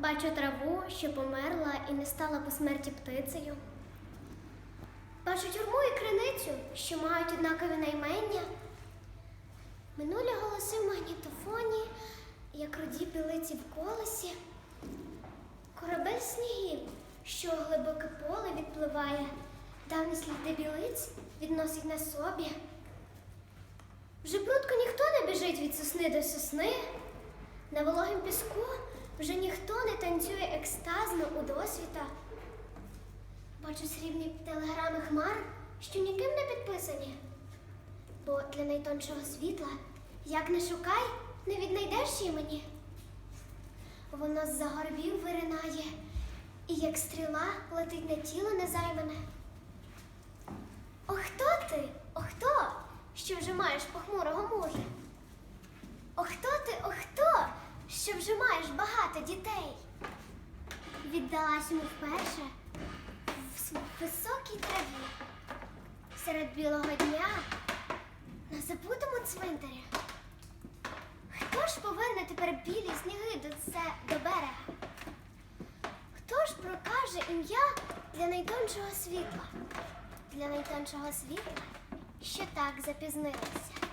Бачу траву, що померла і не стала по смерті птицею. Бачу тюрму і криницю, що мають однакові наймення. Минулі голоси в магнітофоні, як роді білиці в колесі. Корабель снігів, що глибоке поле відпливає, давні сліди білиць відносить на собі. Вже прудко ніхто не біжить від сосни до сосни. На вологім піску вже ніхто не танцює екстазно у досвіта. Бачу срібні телеграми хмар, що ніким не підписані. Бо для найтоншого світла, як не шукай, не віднайдеш імені. Воно з-за горбів виринає, і як стріла летить на тіло незаймане. О, хто ти? О, хто? Що вже маєш похмурого мужа? О, хто ти? О, хто? Що вже маєш багато дітей? Віддалась йому вперше в високій траві серед білого дня на забутому цвинтарі. Хто ж поверне тепер білі сніги до, це, до берега? Хто ж прокаже ім'я для найтоншого світла? Для найтоншого світла, що так запізнилося.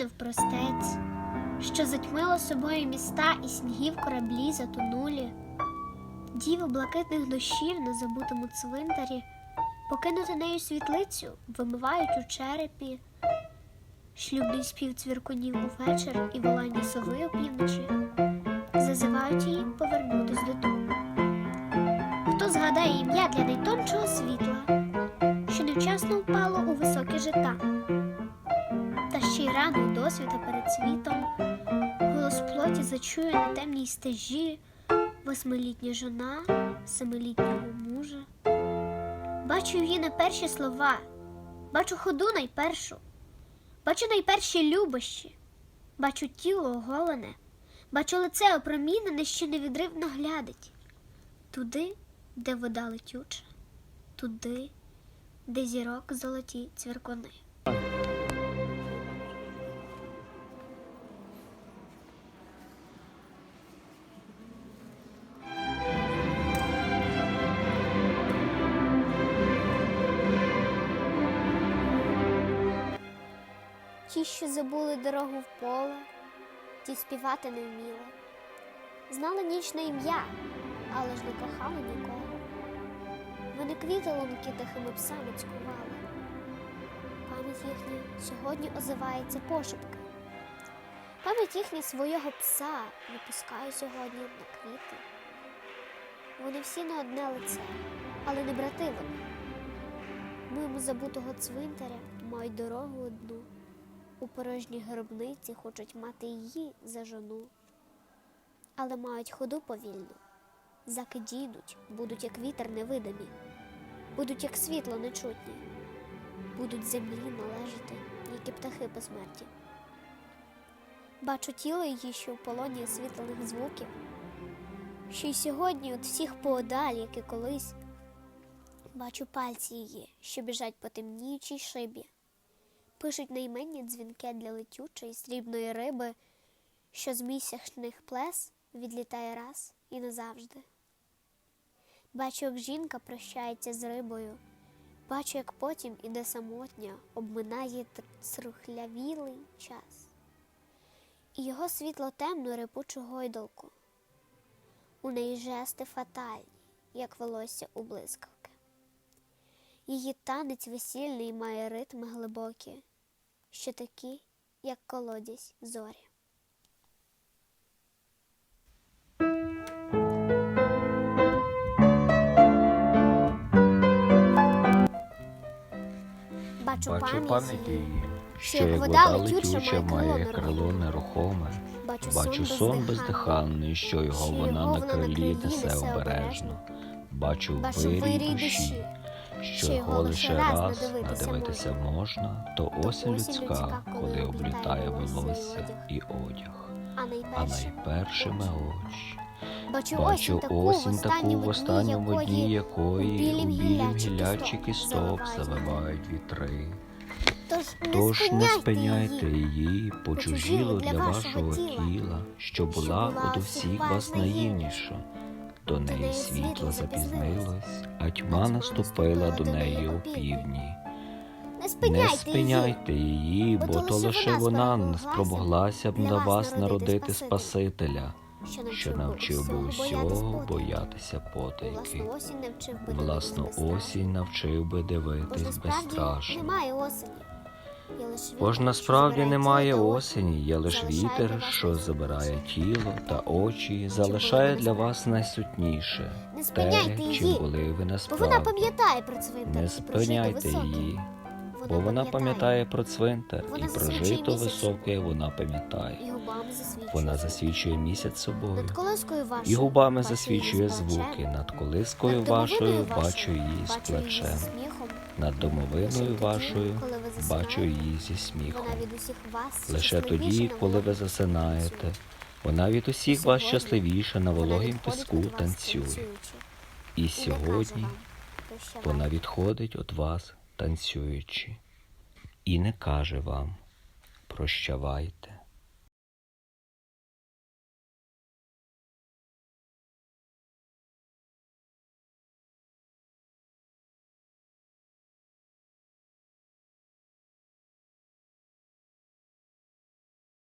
Ріллі навпростець, що затьмила собою міста і снігів кораблі затонулі, діви блакитних дощів на забутому цвинтарі, покинути нею світлицю, вимивають у черепі, шлюбний спів цвіркунів увечір і волання сови опівночі, зазивають її повернутись додому. Хто згадає ім'я для найтоншого світла? що невчасно впало у високе жита. Та ще й рано досвіта перед світом голос плоті зачує на темній стежі восьмилітня жона семилітнього мужа. Бачу її на перші слова, бачу ходу найпершу, бачу найперші любощі, бачу тіло оголене, бачу лице опромінене, що невідривно глядить. Туди, де вода летюча, туди, де зірок золоті цвіркуни. Ті, що забули дорогу в поле, ті співати не вміли. Знали нічне ім'я, але ж не кохали нікого. Вони квіти лунки тихими псами цькували. Пам'ять їхня сьогодні озивається пошепки. Пам'ять їхня свого пса випускає сьогодні на квіти. Вони всі на одне лице, але не брати вони. Мимо забутого цвинтаря мають дорогу одну. У порожній гробниці хочуть мати її за жону, але мають ходу повільну. Заки дійдуть, будуть як вітер невидимі, будуть як світло нечутні, будуть землі належати, як і птахи по смерті. Бачу тіло її, що в полоні освітлених звуків, що й сьогодні от всіх поодаль, як і колись. Бачу пальці її, що біжать по темніючій шибі, пишуть найменні дзвінки для летючої срібної риби, що з місячних плес відлітає раз і назавжди. Бачу, як жінка прощається з рибою, бачу, як потім іде самотня, обминає срухлявілий час. І його світло темну репучу гойдалку. У неї жести фатальні, як волосся у блискавки. Її танець весільний має ритми глибокі, що такі, як колодязь зорі. Бачу пам'ять її, що як вода летюча має крило нерухоме, бачу сон бездиханний, що його вона на крилі несе обережно, бачу вирій душі що його лише раз надивитися можна, то То осінь людська, коли облітає волосся і одяг. А найпершими очі. бачу, осінь таку в останньому дні, якої у білім гіллячі кісток завивають вітри. Тож, не спиняйте її. її, почужіло для вашого тіла, що була от усіх вас наївніша. До неї світло запізнилось, а тьма наступила до неї опівдні. Не Не спиняйте, її, бо то лише вона спромоглася б на вас народити Спасителя, що навчив би усього боятися потайки. Власну осінь навчив би дивитись безстрашно. Бо насправді немає осені. Є лише вітер, що забирає тіло та очі, залишає для вас найсутніше те, чим були ви Бо вона пам'ятає про цвинтар Не спиняйте її, бо вона пам'ятає. про цвинтар і про жито високе вона пам'ятає. Вона засвічує місяць собою. І губами засвічує звуки. Над колискою вашою бачу її з бачу Над домовиною вашою бачу її зі сміхом. Лише тоді, коли ви засинаєте. Вона від усіх вас щасливіша на вологім піску танцює. І сьогодні вона відходить від вас танцюючи. І не каже вам прощавайте.